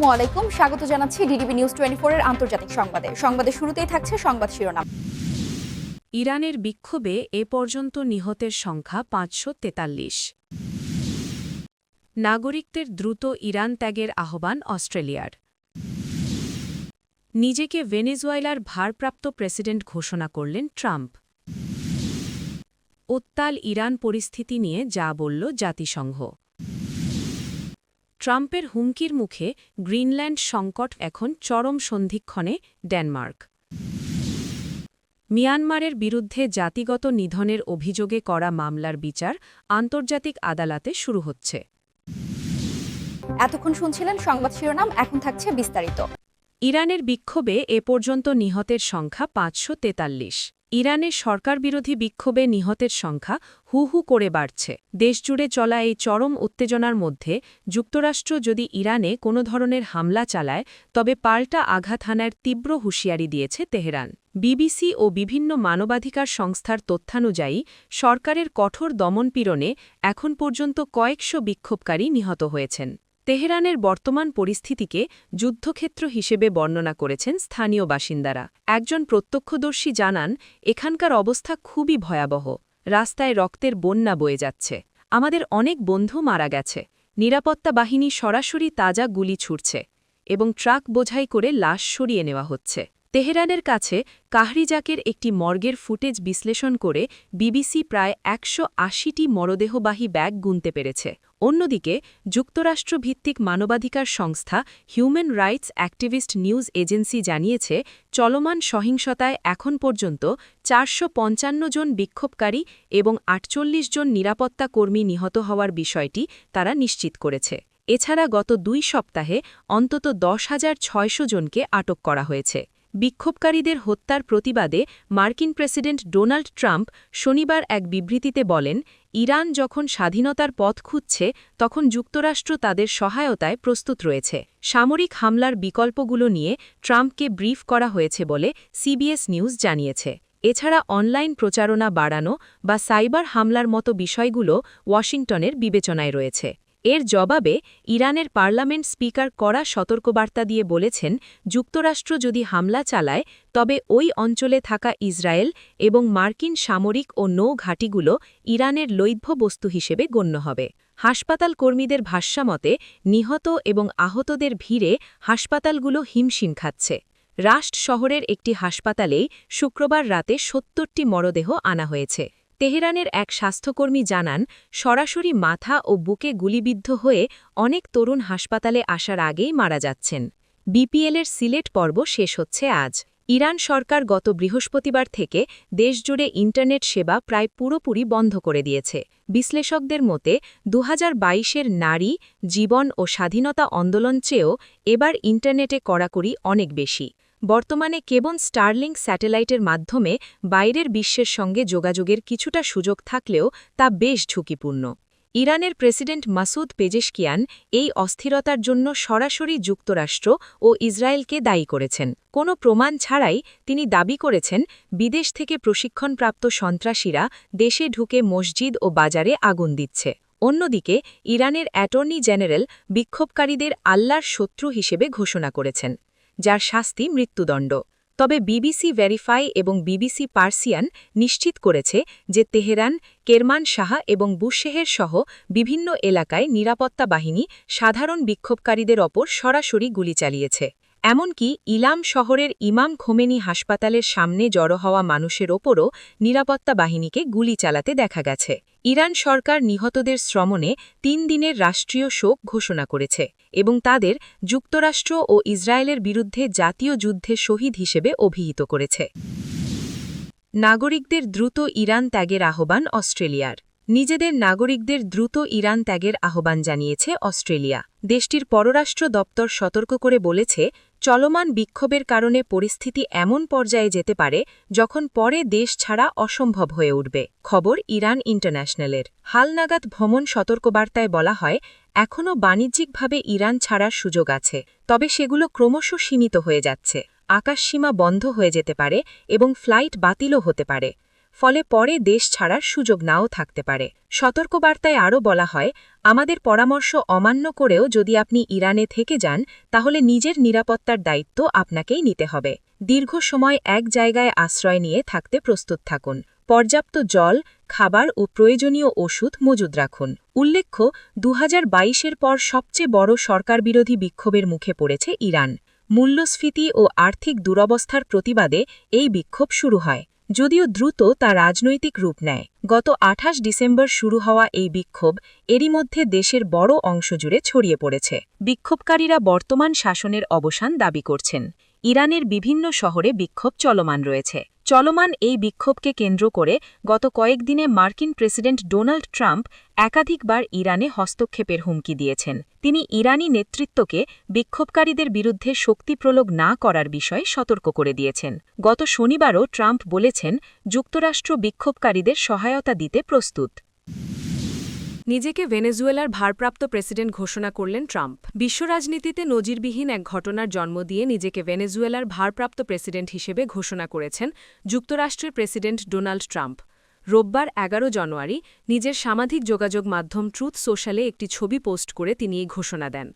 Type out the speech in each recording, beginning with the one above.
আসসালামু আলাইকুম। স্বাগত জানাচ্ছি ডিডিবি নিউজ টোয়েন্টি এর আন্তর্জাতিক সংবাদে। সংবাদের শুরুতেই থাকছে সংবাদ শিরোনাম। ইরানের বিক্ষোভে এ পর্যন্ত নিহতের সংখ্যা পাঁচশো তেতাল্লিশ। নাগরিকদের দ্রুত ইরান ত্যাগের আহ্বান অস্ট্রেলিয়ার। নিজেকে ভেনেজুয়েলার ভারপ্রাপ্ত প্রেসিডেন্ট ঘোষণা করলেন ট্রাম্প। উত্তাল ইরান পরিস্থিতি নিয়ে যা বলল জাতিসংঘ। ট্রাম্পের হুমকির মুখে গ্রিনল্যান্ড সংকট এখন চরম সন্ধিক্ষণে ডেনমার্ক। মিয়ানমারের বিরুদ্ধে জাতিগত নিধনের অভিযোগে করা মামলার বিচার আন্তর্জাতিক আদালতে শুরু হচ্ছে। এতক্ষণ শুনছিলেন সংবাদ শিরোনাম এখন থাকছে বিস্তারিত। ইরানের বিক্ষোভে এ পর্যন্ত নিহতের সংখ্যা পাঁচশো তেতাল্লিশ। ইরানের সরকারবিরোধী বিক্ষোভে নিহতের সংখ্যা হু হু করে বাড়ছে। দেশজুড়ে চলা এই চরম উত্তেজনার মধ্যে যুক্তরাষ্ট্র যদি ইরানে কোনো ধরনের হামলা চালায়, তবে পাল্টা আঘাত হানার তীব্র হুঁশিয়ারি দিয়েছে তেহরান। বিবিসি ও বিভিন্ন মানবাধিকার সংস্থার তথ্যানুযায়ী, সরকারের কঠোর দমনপীড়নে এখন পর্যন্ত কয়েকশো বিক্ষোভকারী নিহত হয়েছেন। তেহরানের বর্তমান পরিস্থিতিকে যুদ্ধক্ষেত্র হিসেবে বর্ণনা করেছেন স্থানীয় বাসিন্দারা। একজন প্রত্যক্ষদর্শী জানান, এখানকার অবস্থা খুবই ভয়াবহ। রাস্তায় রক্তের বন্যা বয়ে যাচ্ছে। আমাদের অনেক বন্ধু মারা গেছে। নিরাপত্তা বাহিনী সরাসরি তাজা গুলি ছুটছে এবং ট্রাক বোঝাই করে লাশ সরিয়ে নেওয়া হচ্ছে। তেহরানের কাছে কাহরিজাকের একটি মর্গের ফুটেজ বিশ্লেষণ করে বিবিসি প্রায় একশো আশিটি মরদেহবাহী ব্যাগ গুনতে পেরেছে। অন্যদিকে, যুক্তরাষ্ট্রভিত্তিক মানবাধিকার সংস্থা human rights activist news agency জানিয়েছে, চলমান সহিংসতায় এখন পর্যন্ত চারশো পঞ্চান্ন জন বিক্ষোভকারী এবং আটচল্লিশ জন নিরাপত্তা কর্মী নিহত হওয়ার বিষয়টি তারা নিশ্চিত করেছে। এছাড়া গত দুই সপ্তাহে অন্তত দশ হাজার ছয়শো জনকে আটক করা হয়েছে। বিক্ষোভকারীদের হত্যার প্রতিবাদে মার্কিন প্রেসিডেন্ট ডোনাল্ড ট্রাম্প শনিবার এক বিবৃতিতে বলেন ইরান যখন স্বাধীনতার পথ খুঁজছে, তখন যুক্তরাষ্ট্র তাদের সহায়তায় প্রস্তুত রয়েছে। সামরিক হামলার বিকল্পগুলো নিয়ে ট্রাম্পকে ব্রিফ করা হয়েছে বলে সিবিএস নিউজ জানিয়েছে। এছাড়া অনলাইন প্রচারণা বাড়ানো বা সাইবার হামলার মতো বিষয়গুলো ওয়াশিংটনের বিবেচনায় রয়েছে। এর জবাবে ইরানের পার্লামেন্ট স্পিকার কড়া সতর্কবার্তা দিয়ে বলেছেন, যুক্তরাষ্ট্র যদি হামলা চালায়, তবে ওই অঞ্চলে থাকা ইসরায়েল এবং মার্কিন সামরিক ও নৌ ঘাঁটিগুলো ইরানের লৈধ্য বস্তু হিসেবে গণ্য হবে। হাসপাতাল কর্মীদের ভাষ্যামতে, নিহত এবং আহতদের ভিড়ে হাসপাতালগুলো হিমশিম খাচ্ছে। রাষ্ট্র শহরের একটি হাসপাতালেই শুক্রবার রাতে সত্তরটি মরদেহ আনা হয়েছে। তেহরানের এক স্বাস্থ্যকর্মী জানান, সরাসরি মাথা ও বুকে গুলিবিদ্ধ হয়ে অনেক তরুণ হাসপাতালে আসার আগেই মারা যাচ্ছেন। বিপিএলের সিলেট পর্ব শেষ হচ্ছে আজ। ইরান সরকার গত বৃহস্পতিবার থেকে দেশজুড়ে ইন্টারনেট সেবা প্রায় পুরোপুরি বন্ধ করে দিয়েছে। বিশ্লেষকদের মতে দু এর নারী, জীবন ও স্বাধীনতা আন্দোলন চেয়েও এবার ইন্টারনেটে কড়াকড়ি অনেক বেশি। বর্তমানে কেবল স্টারলিংক স্যাটেলাইটের মাধ্যমে বাইরের বিশ্বের সঙ্গে যোগাযোগের কিছুটা সুযোগ থাকলেও তা বেশ ঝুঁকিপূর্ণ। ইরানের প্রেসিডেন্ট মাসুদ পেজেশকিয়ান এই অস্থিরতার জন্য সরাসরি যুক্তরাষ্ট্র ও ইসরায়েলকে দায়ী করেছেন। কোনো প্রমাণ ছাড়াই তিনি দাবি করেছেন, বিদেশ থেকে প্রশিক্ষণপ্রাপ্ত সন্ত্রাসীরা দেশে ঢুকে মসজিদ ও বাজারে আগুন দিচ্ছে। অন্যদিকে, ইরানের অ্যাটর্নি জেনারেল বিক্ষোভকারীদের আল্লাহর শত্রু হিসেবে ঘোষণা করেছেন। যার শাস্তি মৃত্যুদণ্ড। তবে বিবিসি ভেরিফাই এবং বিবিসি পার্সিয়ান নিশ্চিত করেছে যে তেহরান, কেরমান শাহ এবং বুশেহের সহ বিভিন্ন এলাকায় নিরাপত্তা বাহিনী সাধারণ বিক্ষোভকারীদের ওপর সরাসরি গুলি চালিয়েছে। এমনকি ইলাম শহরের ইমাম খোমেনি হাসপাতালের সামনে জড়ো হওয়া মানুষের ওপরও নিরাপত্তা বাহিনীকে গুলি চালাতে দেখা গেছে। ইরান সরকার নিহতদের শ্রমণে তিন দিনের রাষ্ট্রীয় শোক ঘোষণা করেছে এবং তাদের যুক্তরাষ্ট্র ও ইসরায়েলের বিরুদ্ধে জাতীয় যুদ্ধে শহীদ হিসেবে অভিহিত করেছে। নাগরিকদের দ্রুত ইরান ত্যাগের আহ্বান অস্ট্রেলিয়ার। নিজেদের নাগরিকদের দ্রুত ইরান ত্যাগের আহ্বান জানিয়েছে অস্ট্রেলিয়া। দেশটির পররাষ্ট্র দপ্তর সতর্ক করে বলেছে চলমান বিক্ষোভের কারণে পরিস্থিতি এমন পর্যায়ে যেতে পারে যখন পরে দেশ ছাড়া অসম্ভব হয়ে উঠবে। খবর ইরান ইন্টারন্যাশনালের। হালনাগাদ ভ্রমণ সতর্কবার্তায় বলা হয়, এখনও বাণিজ্যিকভাবে ইরান ছাড়ার সুযোগ আছে, তবে সেগুলো ক্রমশ সীমিত হয়ে যাচ্ছে। আকাশসীমা বন্ধ হয়ে যেতে পারে এবং ফ্লাইট বাতিলও হতে পারে। ফলে পরে দেশ ছাড়ার সুযোগ নাও থাকতে পারে। সতর্কবার্তায় আরও বলা হয়, আমাদের পরামর্শ অমান্য করেও যদি আপনি ইরানে থেকে যান, তাহলে নিজের নিরাপত্তার দায়িত্ব আপনাকেই নিতে হবে। দীর্ঘ সময় এক জায়গায় আশ্রয় নিয়ে থাকতে প্রস্তুত থাকুন। পর্যাপ্ত জল, খাবার ও প্রয়োজনীয় ওষুধ মজুদ রাখুন। উল্লেখ্য দু এর পর সবচেয়ে বড় সরকার বিরোধী বিক্ষোভের মুখে পড়েছে ইরান। মূল্যস্ফীতি ও আর্থিক দুরবস্থার প্রতিবাদে এই বিক্ষোভ শুরু হয়। যদিও দ্রুত তা রাজনৈতিক রূপ নেয়। গত আঠাশ ডিসেম্বর শুরু হওয়া এই বিক্ষোভ এরই মধ্যে দেশের বড় অংশ জুড়ে ছড়িয়ে পড়েছে। বিক্ষোভকারীরা বর্তমান শাসনের অবসান দাবি করছেন। ইরানের বিভিন্ন শহরে বিক্ষোভ চলমান রয়েছে। চলমান এই বিক্ষোভকে কেন্দ্র করে গত কয়েকদিনে মার্কিন প্রেসিডেন্ট ডোনাল্ড ট্রাম্প একাধিকবার ইরানে হস্তক্ষেপের হুমকি দিয়েছেন। তিনি ইরানি নেতৃত্বকে বিক্ষোভকারীদের বিরুদ্ধে শক্তি প্রলোগ না করার বিষয়ে সতর্ক করে দিয়েছেন। গত শনিবারও ট্রাম্প বলেছেন, যুক্তরাষ্ট্র বিক্ষোভকারীদের সহায়তা দিতে প্রস্তুত। নিজেকে ভেনেজুয়েলার ভারপ্রাপ্ত প্রেসিডেন্ট ঘোষণা করলেন ট্রাম্প। বিশ্ব রাজনীতিতে নজিরবিহীন এক ঘটনার জন্ম দিয়ে নিজেকে ভেনেজুয়েলার ভারপ্রাপ্ত প্রেসিডেন্ট হিসেবে ঘোষণা করেছেন যুক্তরাষ্ট্রের প্রেসিডেন্ট ডোনাল্ড ট্রাম্প। রোববার এগারো জানুয়ারি নিজের সামাজিক যোগাযোগ মাধ্যম ট্রুথ সোশ্যালে একটি ছবি পোস্ট করে তিনি এই ঘোষণা দেন।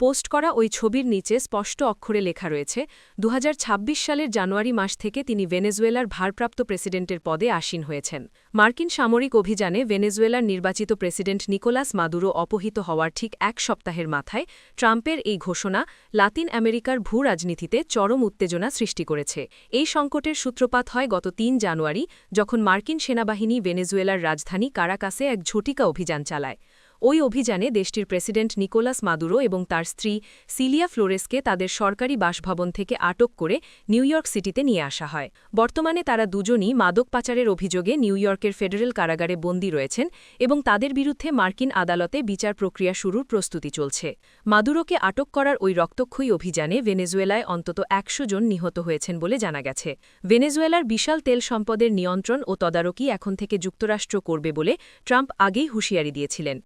পোস্ট করা ওই ছবির নিচে স্পষ্ট অক্ষরে লেখা রয়েছে দু হাজার ছাব্বিশ সালের জানুয়ারি মাস থেকে তিনি ভেনেজুয়েলার ভারপ্রাপ্ত প্রেসিডেন্টের পদে আসীন হয়েছেন। মার্কিন সামরিক অভিযানে ভেনেজুয়েলার নির্বাচিত প্রেসিডেন্ট নিকোলাস মাদুরো অপহিত হওয়ার ঠিক এক সপ্তাহের মাথায় ট্রাম্পের এই ঘোষণা লাতিন আমেরিকার ভূ রাজনীতিতে চরম উত্তেজনা সৃষ্টি করেছে। এই সংকটের সূত্রপাত হয় গত তিন জানুয়ারি, যখন মার্কিন সেনাবাহিনী ভেনেজুয়েলার রাজধানী কারাকাসে এক ঝটিকা অভিযান চালায়। ওই অভিযানে দেশটির প্রেসিডেন্ট নিকোলাস মাদুরো এবং তার স্ত্রী সিলিয়া ফ্লোরেসকে তাদের সরকারি বাসভবন থেকে আটক করে নিউ ইয়র্ক সিটিতে নিয়ে আসা হয়। বর্তমানে তারা দুজনই মাদক পাচারের অভিযোগে নিউ ইয়র্কের ফেডারেল কারাগারে বন্দী রয়েছেন এবং তাদের বিরুদ্ধে মার্কিন আদালতে বিচার প্রক্রিয়া শুরুর প্রস্তুতি চলছে। মাদুরোকে আটক করার ওই রক্তক্ষয়ী অভিযানে ভেনেজুয়েলায় অন্তত একশো জন নিহত হয়েছেন বলে জানা গেছে। ভেনেজুয়েলার বিশাল তেল সম্পদের নিয়ন্ত্রণ ও তদারকি এখন থেকে যুক্তরাষ্ট্র করবে বলে ট্রাম্প আগেই হুঁশিয়ারি দিয়েছিলেন।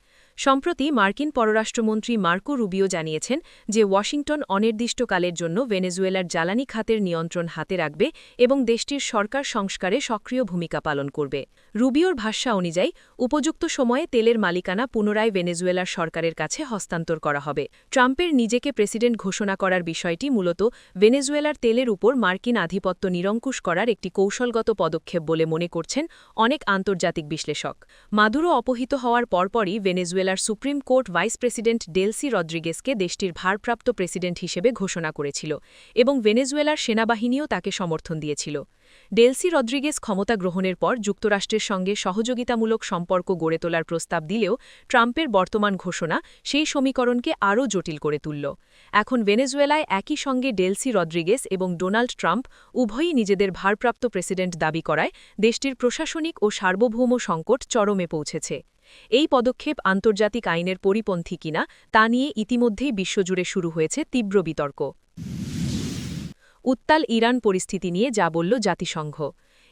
সম্প্রতি মার্কিন পররাষ্ট্রমন্ত্রী মার্কো রুবিও জানিয়েছেন যে ওয়াশিংটন অনির্দিষ্টকালের জন্য ভেনেজুয়েলার জ্বালানি খাতের নিয়ন্ত্রণ হাতে রাখবে এবং দেশটির সরকার সংস্কারে সক্রিয় ভূমিকা পালন করবে। রুবিওর ভাষ্যা অনুযায়ী, উপযুক্ত সময়ে তেলের মালিকানা পুনরায় ভেনেজুয়েলার সরকারের কাছে হস্তান্তর করা হবে। ট্রাম্পের নিজেকে প্রেসিডেন্ট ঘোষণা করার বিষয়টি মূলত ভেনেজুয়েলার তেলের উপর মার্কিন আধিপত্য নিরঙ্কুশ করার একটি কৌশলগত পদক্ষেপ বলে মনে করছেন অনেক আন্তর্জাতিক বিশ্লেষক। মাদুরো অপহৃত হওয়ার পরপরই ভেনেজুয়েলার supreme court vice president Delcy রদ্রিগেসকে দেশটির ভারপ্রাপ্ত প্রেসিডেন্ট হিসেবে ঘোষণা করেছিল এবং ভেনেজুয়েলার সেনাবাহিনীও তাকে সমর্থন দিয়েছিল। ডেলসি রদ্রিগেস ক্ষমতা গ্রহণের পর যুক্তরাষ্ট্রের সঙ্গে সহযোগিতামূলক সম্পর্ক গড়ে তোলার প্রস্তাব দিলেও ট্রাম্পের বর্তমান ঘোষণা সেই সমীকরণকে আরও জটিল করে তুলল। এখন ভেনেজুয়েলায় একই সঙ্গে ডেলসি রদ্রিগেস এবং ডোনাল্ড ট্রাম্প উভয়ই নিজেদের ভারপ্রাপ্ত প্রেসিডেন্ট দাবি করায় দেশটির প্রশাসনিক ও সার্বভৌম সংকট চরমে পৌঁছেছে। এই পদক্ষেপ আন্তর্জাতিক আইনের পরিপন্থী কিনা তা নিয়ে ইতিমধ্যেই বিশ্বজুড়ে শুরু হয়েছে তীব্র বিতর্ক। উত্তাল ইরান পরিস্থিতি নিয়ে যা বলল জাতিসংঘ।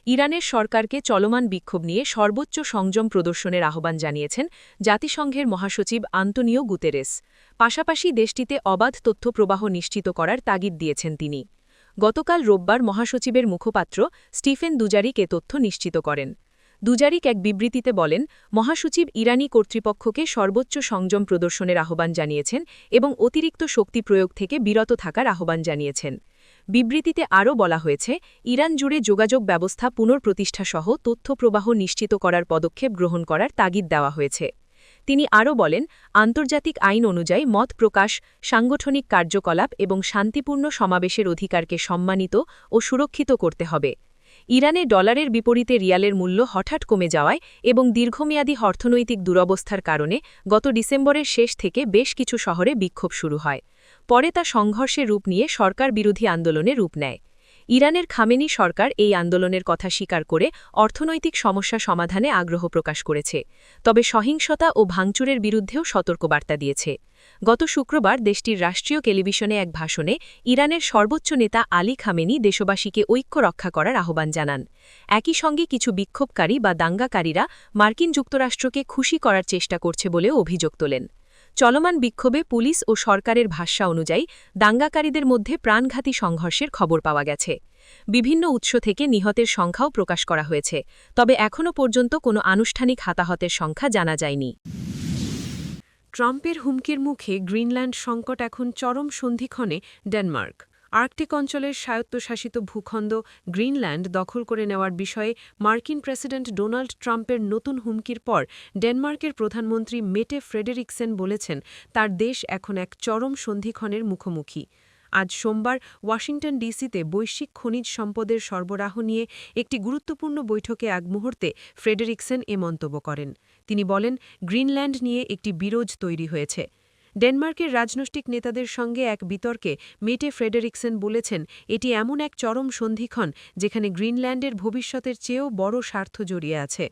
ইরানের সরকারকে চলমান বিক্ষোভ নিয়ে সর্বোচ্চ সংযম প্রদর্শনের আহ্বান জানিয়েছেন জাতিসংঘের মহাসচিব আন্তনিও গুতেরেস। পাশাপাশি দেশটিতে অবাধ তথ্য প্রবাহ নিশ্চিত করার তাগিদ দিয়েছেন তিনি। গতকাল রোববার মহাসচিবের মুখপাত্র স্টিফেন দুজারিক এ তথ্য নিশ্চিত করেন। দুজারিক এক বিবৃতিতে বলেন, মহাসচিব ইরানি কর্তৃপক্ষকে সর্বোচ্চ সংযম প্রদর্শনের আহ্বান জানিয়েছেন এবং অতিরিক্ত শক্তি প্রয়োগ থেকে বিরত থাকার আহ্বান জানিয়েছেন। বিবৃতিতে আরও বলা হয়েছে, ইরান জুড়ে যোগাযোগ ব্যবস্থা পুনঃপ্রতিষ্ঠাসহ তথ্য প্রবাহ নিশ্চিত করার পদক্ষেপ গ্রহণ করার তাগিদ দেওয়া হয়েছে। তিনি আরও বলেন, আন্তর্জাতিক আইন অনুযায়ী মত প্রকাশ, সাংগঠনিক কার্যকলাপ এবং শান্তিপূর্ণ সমাবেশের অধিকারকে সম্মানিত ও সুরক্ষিত করতে হবে। ইরানে ডলারের বিপরীতে রিয়ালের মূল্য হঠাৎ কমে যাওয়ায় এবং দীর্ঘমেয়াদী অর্থনৈতিক দুরবস্থার কারণে গত ডিসেম্বরের শেষ থেকে বেশ কিছু শহরে বিক্ষোভ শুরু হয়। পরে তা সংঘর্ষের রূপ নিয়ে সরকার বিরোধী আন্দোলনে রূপ নেয়। ইরানের খামেনি সরকার এই আন্দোলনের কথা স্বীকার করে অর্থনৈতিক সমস্যা সমাধানে আগ্রহ প্রকাশ করেছে, তবে সহিংসতা ও ভাঙচুরের বিরুদ্ধেও সতর্কবার্তা দিয়েছে। গত শুক্রবার দেশটির রাষ্ট্রীয় টেলিভিশনে এক ভাষণে ইরানের সর্বোচ্চ নেতা আলী খামেনি দেশবাসীকে ঐক্য রক্ষা করার আহ্বান জানান। একই সঙ্গে কিছু বিক্ষোভকারী বা দাঙ্গাকারীরা মার্কিন যুক্তরাষ্ট্রকে খুশি করার চেষ্টা করছে বলেও অভিযোগ তোলেন। চলমান বিক্ষোভে পুলিশ ও সরকারের ভাষ্যা অনুযায়ী দাঙ্গাকারীদের মধ্যে প্রাণঘাতী সংঘর্ষের খবর পাওয়া গেছে। বিভিন্ন উৎস থেকে নিহতের সংখ্যাও প্রকাশ করা হয়েছে, তবে এখনও পর্যন্ত কোনো আনুষ্ঠানিক হাতাহতের সংখ্যা জানা যায়নি। ট্রাম্পের হুমকির মুখে গ্রিনল্যান্ড সংকট এখন চরম সন্ধিক্ষণে ডেনমার্ক। আর্কটিক অঞ্চলের স্বায়ত্তশাসিত ভূখণ্ড গ্রিনল্যান্ড দখল করে নেওয়ার বিষয়ে মার্কিন প্রেসিডেন্ট ডোনাল্ড ট্রাম্পের নতুন হুমকির পর ডেনমার্কের প্রধানমন্ত্রী মেটে ফ্রেডেরিকসেন বলেছেন, তার দেশ এখন এক চরম সন্ধিক্ষণের মুখোমুখি। আজ সোমবার ওয়াশিংটন ডিসিতে বৈশ্বিক খনিজ সম্পদের সরবরাহ নিয়ে একটি গুরুত্বপূর্ণ বৈঠকে এক মুহূর্তে ফ্রেডেরিকসেন এ মন্তব্য করেন। তিনি বলেন, গ্রিনল্যান্ড নিয়ে একটি বিরোধ তৈরি হয়েছে। ডেনমার্কের রাজনৈতিক নেতাদের সঙ্গে এক বিতর্কে মেটে ফ্রেডেরিকসেন বলেছেন, এটি এমন এক চরম সন্ধিক্ষণ যেখানে গ্রিনল্যান্ডের ভবিষ্যতের চেয়েও বড় স্বার্থ জড়িয়ে আছে।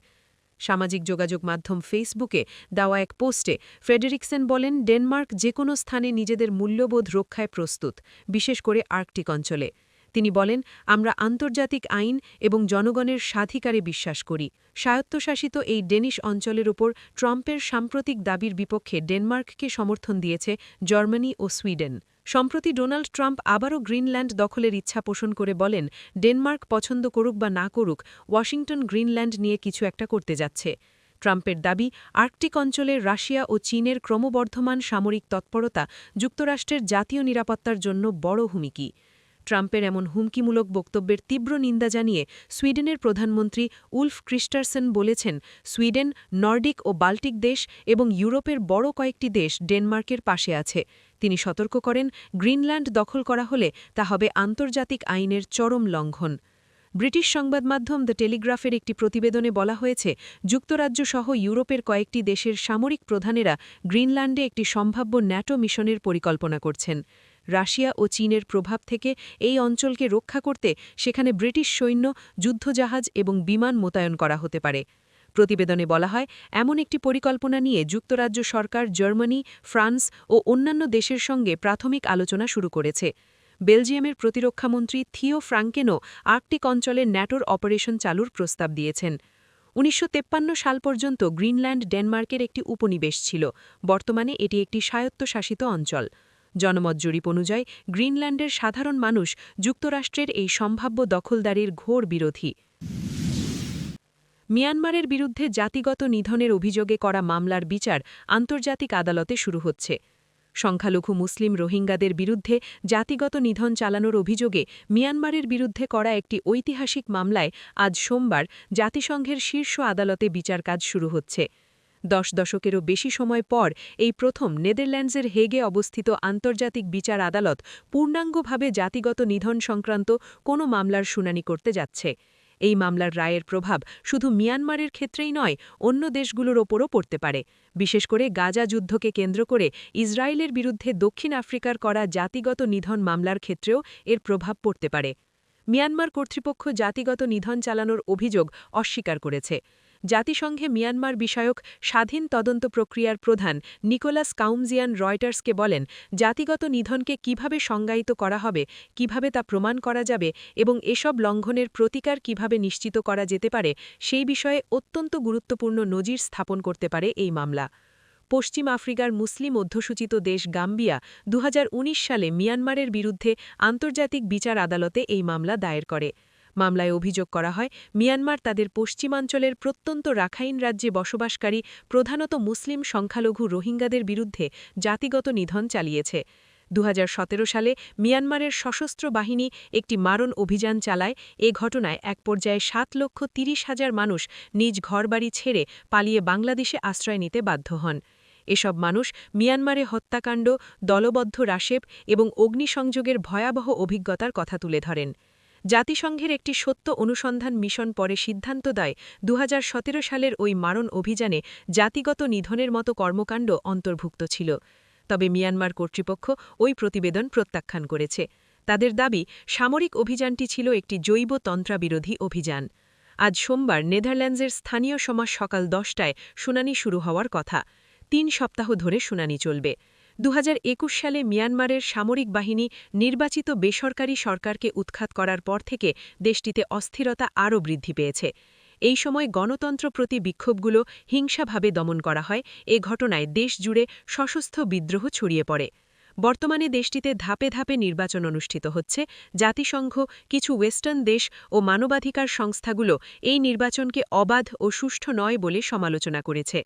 সামাজিক যোগাযোগ মাধ্যম ফেসবুকে দেওয়া এক পোস্টে ফ্রেডেরিকসেন বলেন, ডেনমার্ক যে কোনো স্থানে নিজেদের মূল্যবোধ রক্ষায় প্রস্তুত, বিশেষ করে আর্কটিক অঞ্চলে। তিনি বলেন, আমরা আন্তর্জাতিক আইন এবং জনগণের স্বাধিকারে বিশ্বাস করি। স্বায়ত্তশাসিত এই ডেনিশ অঞ্চলের ওপর ট্রাম্পের সাম্প্রতিক দাবির বিপক্ষে ডেনমার্ককে সমর্থন দিয়েছে জার্মানি ও সুইডেন। সম্প্রতি ডোনাল্ড ট্রাম্প আবারও গ্রিনল্যান্ড দখলের ইচ্ছা পোষণ করে বলেন, ডেনমার্ক পছন্দ করুক বা না করুক, ওয়াশিংটন গ্রিনল্যান্ড নিয়ে কিছু একটা করতে যাচ্ছে। ট্রাম্পের দাবি, আর্কটিক অঞ্চলে রাশিয়া ও চীনের ক্রমবর্ধমান সামরিক তৎপরতা যুক্তরাষ্ট্রের জাতীয় নিরাপত্তার জন্য বড় হুমকি। ট্রাম্পের এমন হুমকিমূলক বক্তব্যের তীব্র নিন্দা জানিয়ে সুইডেনের প্রধানমন্ত্রী উলফ ক্রিস্টারসেন বলেছেন, সুইডেন, নর্ডিক ও বাল্টিক দেশ এবং ইউরোপের বড় কয়েকটি দেশ ডেনমার্কের পাশে আছে। তিনি সতর্ক করেন, গ্রিনল্যান্ড দখল করা হলে তা হবে আন্তর্জাতিক আইনের চরম লঙ্ঘন। ব্রিটিশ সংবাদ মাধ্যম দ্য টেলিগ্রাফের একটি প্রতিবেদনে বলা হয়েছে, যুক্তরাজ্য সহ ইউরোপের কয়েকটি দেশের সামরিক প্রধানেরা গ্রিনল্যান্ডে একটি সম্ভাব্য ন্যাটো মিশনের পরিকল্পনা করছেন। রাশিয়া ও চীনের প্রভাব থেকে এই অঞ্চলকে রক্ষা করতে সেখানে ব্রিটিশ সৈন্য, যুদ্ধজাহাজ এবং বিমান মোতায়েন করা হতে পারে। প্রতিবেদনে বলা হয়, এমন একটি পরিকল্পনা নিয়ে যুক্তরাজ্য সরকার, জার্মানি, ফ্রান্স ও অন্যান্য দেশের সঙ্গে প্রাথমিক আলোচনা শুরু করেছে। বেলজিয়ামের প্রতিরক্ষামন্ত্রী থিও ফ্রাঙ্কেনও আর্কটিক অঞ্চলে ন্যাটোর অপারেশন চালুর প্রস্তাব দিয়েছেন। উনিশশো সাল পর্যন্ত গ্রিনল্যান্ড ডেনমার্কের একটি উপনিবেশ ছিল। বর্তমানে এটি একটি স্বায়ত্তশাসিত অঞ্চল। জনমত জরিপ অনুযায়ী গ্রিনল্যান্ডের সাধারণ মানুষ যুক্তরাষ্ট্রের এই সম্ভাব্য দখলদারির ঘোর বিরোধী। মিয়ানমারের বিরুদ্ধে জাতিগত নিধনের অভিযোগে করা মামলার বিচার আন্তর্জাতিক আদালতে শুরু হচ্ছে। সংখ্যালঘু মুসলিম রোহিঙ্গাদের বিরুদ্ধে জাতিগত নিধন চালানোর অভিযোগে মিয়ানমারের বিরুদ্ধে করা একটি ঐতিহাসিক মামলায় আজ সোমবার জাতিসংঘের শীর্ষ আদালতে বিচার কাজ শুরু হচ্ছে। দশ দশকেরও বেশি সময় পর এই প্রথম নেদারল্যান্ডসের হেগে অবস্থিত আন্তর্জাতিক বিচার আদালত পূর্ণাঙ্গভাবে জাতিগত নিধন সংক্রান্ত কোনো মামলার শুনানি করতে যাচ্ছে। এই মামলার রায়ের প্রভাব শুধু মিয়ানমারের ক্ষেত্রেই নয়, অন্য দেশগুলোর ওপরও পড়তে পারে। বিশেষ করে গাজা যুদ্ধকে কেন্দ্র করে ইসরায়েলের বিরুদ্ধে দক্ষিণ আফ্রিকার করা জাতিগত নিধন মামলার ক্ষেত্রেও এর প্রভাব পড়তে পারে। মিয়ানমার কর্তৃপক্ষ জাতিগত নিধন চালানোর অভিযোগ অস্বীকার করেছে। জাতিসংঘে মিয়ানমার বিষয়ক স্বাধীন তদন্ত প্রক্রিয়ার প্রধান নিকোলাস কাউমজিয়ান রয়টার্সকে বলেন, জাতিগত নিধনকে কীভাবে সংজ্ঞায়িত করা হবে, কীভাবে তা প্রমাণ করা যাবে এবং এসব লঙ্ঘনের প্রতিকার কীভাবে নিশ্চিত করা যেতে পারে, সেই বিষয়ে অত্যন্ত গুরুত্বপূর্ণ নজির স্থাপন করতে পারে এই মামলা। পশ্চিম আফ্রিকার মুসলিম অধ্যুষিত দেশ গাম্বিয়া দু হাজার উনিশ সালে মিয়ানমারের বিরুদ্ধে আন্তর্জাতিক বিচার আদালতে এই মামলা দায়ের করে। মামলায় অভিযোগ করা হয়, মিয়ানমার তাদের পশ্চিমাঞ্চলের প্রত্যন্ত রাখাইন রাজ্যে বসবাসকারী প্রধানত মুসলিম সংখ্যালঘু রোহিঙ্গাদের বিরুদ্ধে জাতিগত নিধন চালিয়েছে। দু হাজার সতেরো সালে মিয়ানমারের সশস্ত্র বাহিনী একটি মারণ অভিযান চালায়। এ ঘটনায় এক পর্যায়ে সাত লক্ষ তিরিশ হাজার মানুষ নিজ ঘরবাড়ি ছেড়ে পালিয়ে বাংলাদেশে আশ্রয় নিতে বাধ্য হন। এসব মানুষ মিয়ানমারে হত্যাকাণ্ড, দলবদ্ধ রাশেব এবং অগ্নিসংযোগের ভয়াবহ অভিজ্ঞতার কথা তুলে ধরেন। জাতিসংঘের একটি সত্য অনুসন্ধান মিশন পরে সিদ্ধান্ত দেয় দু হাজার সতেরো সালের ওই মারণ অভিযানে জাতিগত নিধনের মতো কর্মকাণ্ড অন্তর্ভুক্ত ছিল। তবে মিয়ানমার কর্তৃপক্ষ ওই প্রতিবেদন প্রত্যাখ্যান করেছে। তাদের দাবি, সামরিক অভিযানটি ছিল একটি জৈব তন্ত্রাবিরোধী অভিযান। আজ সোমবার নেদারল্যান্ডসের স্থানীয় সমাজ সকাল দশটায় শুনানি শুরু হওয়ার কথা। তিন সপ্তাহ ধরে শুনানি চলবে। দু হাজার একুশ সালে মিয়ানমারের সামরিক বাহিনী নির্বাচিত বেসরকারি সরকারকে উৎখাত করার পর থেকে দেশটিতে অস্থিরতা আরও বৃদ্ধি পেয়েছে। এই সময় গণতন্ত্র প্রতি বিক্ষোভগুলো হিংসাভাবে দমন করা হয়। এ ঘটনায় দেশ জুড়ে সশস্ত্র বিদ্রোহ ছড়িয়ে পড়ে। বর্তমানে দেশটিতে ধাপে ধাপে নির্বাচন অনুষ্ঠিত হচ্ছে। জাতিসংঘ, কিছু ওয়েস্টার্ন দেশ ও মানবাধিকার সংস্থাগুলো এই নির্বাচনকে অবাধ ও সুষ্ঠু নয় বলে সমালোচনা করেছে।